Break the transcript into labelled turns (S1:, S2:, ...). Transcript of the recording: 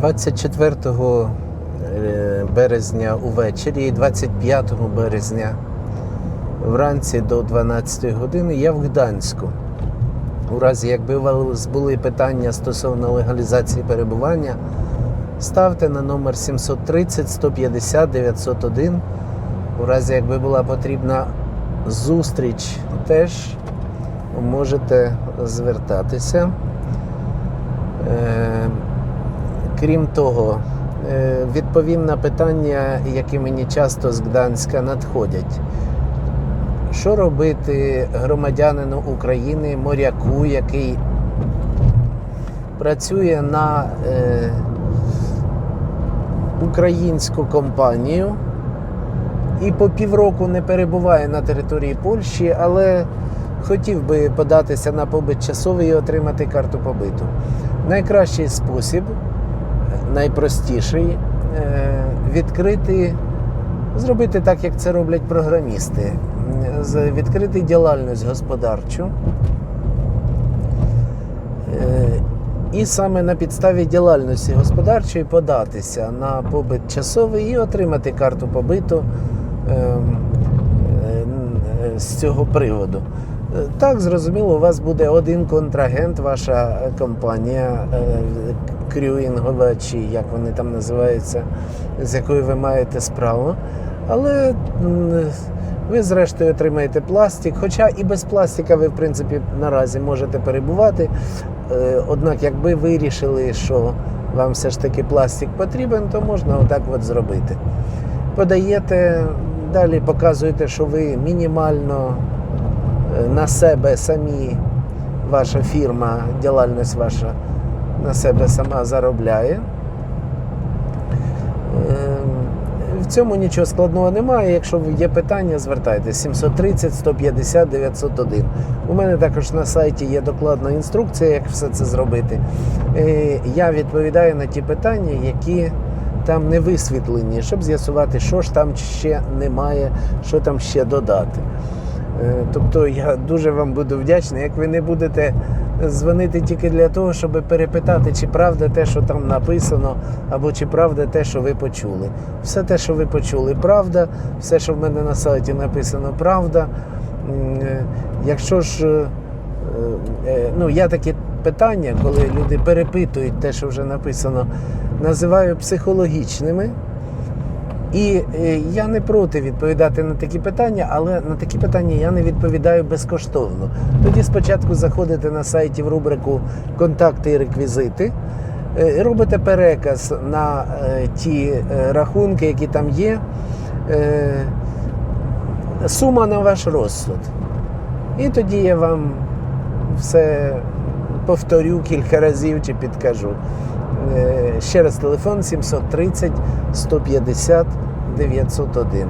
S1: 24 е, березня увечері і 25 березня вранці до 12 години я в Гданську. У разі, якби у вас були питання стосовно легалізації перебування, ставте на номер 730 150 901. У разі, якби була потрібна зустріч, теж можете звертатися. Крім того, е, відповім на питання, які мені часто з Гданська надходять. Що робити громадянину України, моряку, який працює на е, українську компанію і по півроку не перебуває на території Польщі, але хотів би податися на побит часовий і отримати карту побиту. Найкращий спосіб, найпростіший е, відкрити, зробити так, як це роблять програмісти, відкрити діяльність господарчу. Е, І саме на підставі діяльності господарчої податися на побит часовий і отримати карту побиту ем, е, з цього приводу. Так, зрозуміло, у вас буде один контрагент, ваша компанія е, крюїнгова, чи як вони там називаються, з якою ви маєте справу. Але ви, зрештою, отримаєте пластик. Хоча і без пластика ви, в принципі, наразі можете перебувати. Е, Однак, якби вирішили, що вам все ж таки пластик потрібен, то можна отак от зробити. Подаєте, далі показуєте, що ви мінімально на себе самі, ваша фірма, діяльність ваша на себе сама заробляє. Е, В цьому нічого складного немає. Якщо є питання, звертайтеся 730 150 901. У мене також на сайті є докладна інструкція, як все це зробити. Е, Я відповідаю на ті питання, які там не висвітлені, щоб з'ясувати, що ж там ще немає, що там ще додати. Е, Тобто я дуже вам буду вдячний, як ви не будете дзвонити тільки для того, щоб перепитати, чи правда те, що там написано, або чи правда те, що ви почули. Все те, що ви почули, правда, все, що в мене на сайті написано, правда. Е, Якщо ж е, ну, я такі питання, коли люди перепитують те, що вже написано, називаю психологічними. І е, я не проти відповідати на такі питання, але на такі питання я не відповідаю безкоштовно. Тоді спочатку заходите на сайті в рубрику Контакти і реквізити, е, робите переказ на е, ті рахунки, які там є. Сума на ваш розсуд. І тоді я вам все повторю кілька разів чи підкажу. Е, Ще раз телефон 730 150 901.